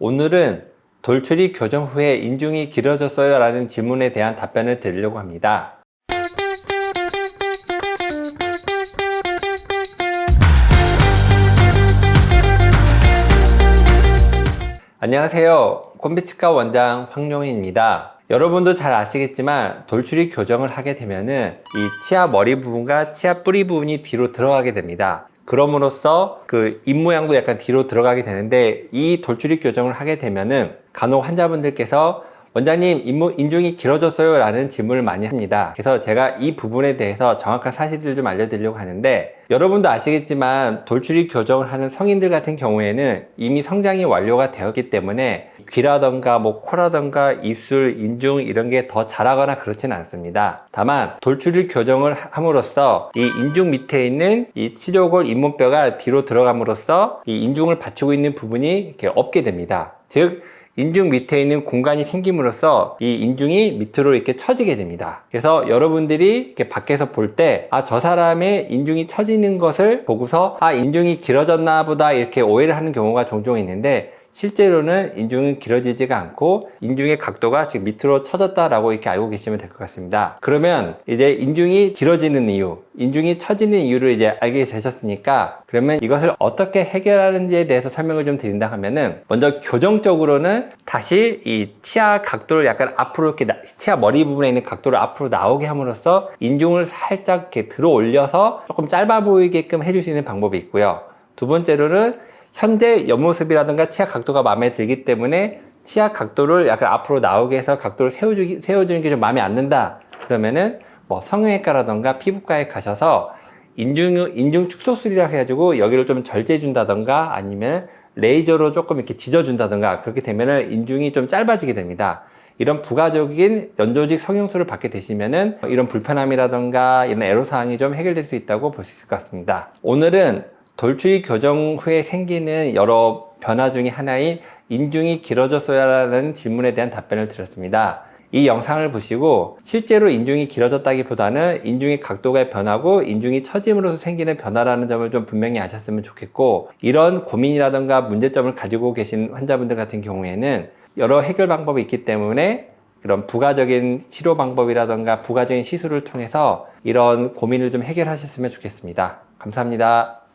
오늘은 돌출이 교정 후에 인중이 길어졌어요? 라는 질문에 대한 답변을 드리려고 합니다. 안녕하세요. 콤비치과 원장 황용인입니다. 여러분도 잘 아시겠지만 돌출이 교정을 하게 되면은 이 치아 머리 부분과 치아 뿌리 부분이 뒤로 들어가게 됩니다. 그럼으로써 그 입 모양도 약간 뒤로 들어가게 되는데 이 돌출이 교정을 하게 되면은 간혹 환자분들께서 원장님 인무, 인중이 길어졌어요 라는 질문을 많이 합니다. 그래서 제가 이 부분에 대해서 정확한 사실을 좀 알려드리려고 하는데 여러분도 아시겠지만 돌출이 교정을 하는 성인들 같은 경우에는 이미 성장이 완료가 되었기 때문에 귀라던가 뭐 코라던가 입술, 인중 이런 게 더 자라거나 그렇지는 않습니다 다만 돌출이 교정을 함으로써 이 인중 밑에 있는 이 치료골 잇몸뼈가 뒤로 들어감으로써 이 인중을 받치고 있는 부분이 이렇게 없게 됩니다 즉 인중 밑에 있는 공간이 생김으로써 이 인중이 밑으로 이렇게 처지게 됩니다. 그래서 여러분들이 이렇게 밖에서 볼 때, 아, 저 사람의 인중이 처지는 것을 보고서, 아, 인중이 길어졌나 보다 이렇게 오해를 하는 경우가 종종 있는데, 실제로는 인중은 길어지지가 않고 인중의 각도가 지금 밑으로 처졌다라고 이렇게 알고 계시면 될 것 같습니다. 그러면 이제 인중이 길어지는 이유, 인중이 처지는 이유를 이제 알게 되셨으니까 그러면 이것을 어떻게 해결하는지에 대해서 설명을 좀 드린다 하면은 먼저 교정적으로는 다시 이 치아 각도를 약간 앞으로 이렇게 나- 치아 머리 부분에 있는 각도를 앞으로 나오게 함으로써 인중을 살짝 이렇게 들어 올려서 조금 짧아 보이게끔 해줄 수 있는 방법이 있고요. 두 번째로는 현재 옆모습이라든가 치아 각도가 마음에 들기 때문에 치아 각도를 약간 앞으로 나오게 해서 각도를 세워주기, 세워주는 게 좀 마음에 안 든다. 그러면은 뭐 성형외과라든가 피부과에 가셔서 인중, 인중 축소술이라 해가지고 여기를 좀 절제해준다던가 아니면 레이저로 조금 이렇게 지져준다던가 그렇게 되면은 인중이 좀 짧아지게 됩니다. 이런 부가적인 연조직 성형술을 받게 되시면은 이런 불편함이라던가 이런 애로사항이 좀 해결될 수 있다고 볼 수 있을 것 같습니다. 오늘은 돌출이 교정 후에 생기는 여러 변화 중에 하나인 인중이 길어졌어야 라는 질문에 대한 답변을 드렸습니다. 이 영상을 보시고 실제로 인중이 길어졌다기보다는 인중의 각도가 변하고 인중이 처짐으로써 생기는 변화라는 점을 좀 분명히 아셨으면 좋겠고 이런 고민이라던가 문제점을 가지고 계신 환자분들 같은 경우에는 여러 해결 방법이 있기 때문에 그런 부가적인 치료 방법이라던가 부가적인 시술을 통해서 이런 고민을 좀 해결하셨으면 좋겠습니다. 감사합니다.